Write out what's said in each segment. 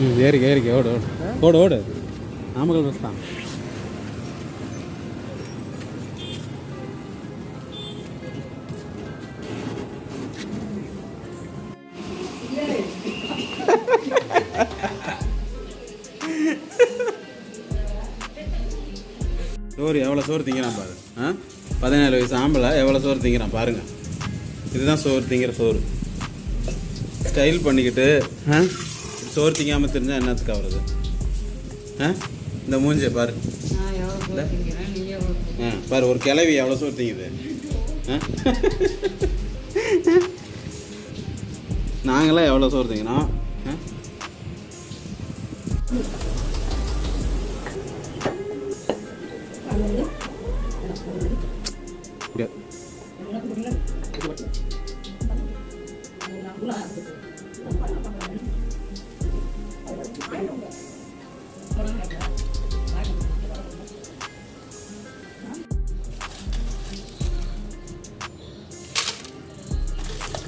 ம் ஏறிக்க ஏறிக்க ஓடு ஓடு. ஓடு ஓடு. நாமக்கல் பஸ் தான். சோறு எவ்வளோ சோறு திங்கிறான் பாரு. ஆ? பதினேழு வயசு ஆம்பளை எவ்வளோ சோறு திங்கிறான் பாருங்க. இதுதான் சோறு திங்கிற சோறு. ஸ்டைல் பண்ணிக்கிட்டு ஆ? சோறு திங்காமல் தெரிஞ்சால் என்னத்துக்கு ஆகுறது ஆ? இந்த மூஞ்சியை பாரு. ஆ பாரு ஒரு கிளவி எவ்வளோ சோறு திங்குது? ஆ? நாங்களாம் எவ்வளோ சோறு திங்கிறோம் ஆ?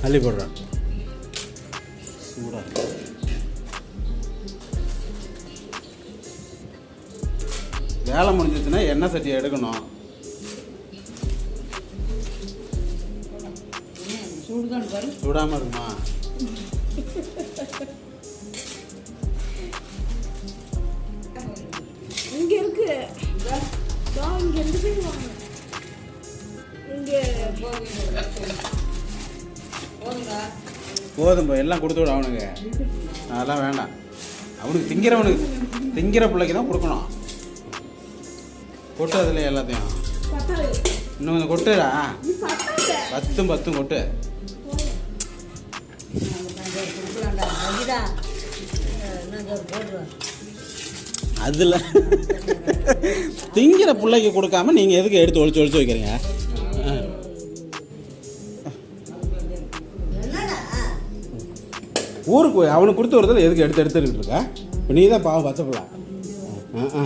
அள்ளி போடுறான் சூடா. இருக்கு. வேலை முடிஞ்சிச்சுன்னா எண்ணெய் சட்டி எடுக்கணும். சூடுதான் பாரு. சுடாம இருக்குமா? இங்க இருந்து போதும் எல்லாம் கொடுத்து விட அவனுக்கு. அதெல்லாம் வேண்டாம். அவனுக்கு திங்கிறவனுக்கு திங்கிற பிள்ளைக்கு தான் கொடுக்கணும். கொட்டு அதில் எல்லாத்தையும். இன்னும் கொஞ்சம் கொட்டுடா பத்தும் பத்தும் கொட்டு. போடுறோம் அதில் திங்கிற பிள்ளைக்கு கொடுக்காம நீங்கள் எதுக்கு எடுத்து ஒழிச்சு ஒழிச்சு வைக்கிறீங்க? ஆ. ஊருக்கு போய் அவனுக்கு கொடுத்து வரதில் எதுக்கு எடுத்து எடுத்துக்கிட்டு இருக்கா? இப்போ நீ தான் பாவம் பச்சை பிள்ளை. ஆ ஆ.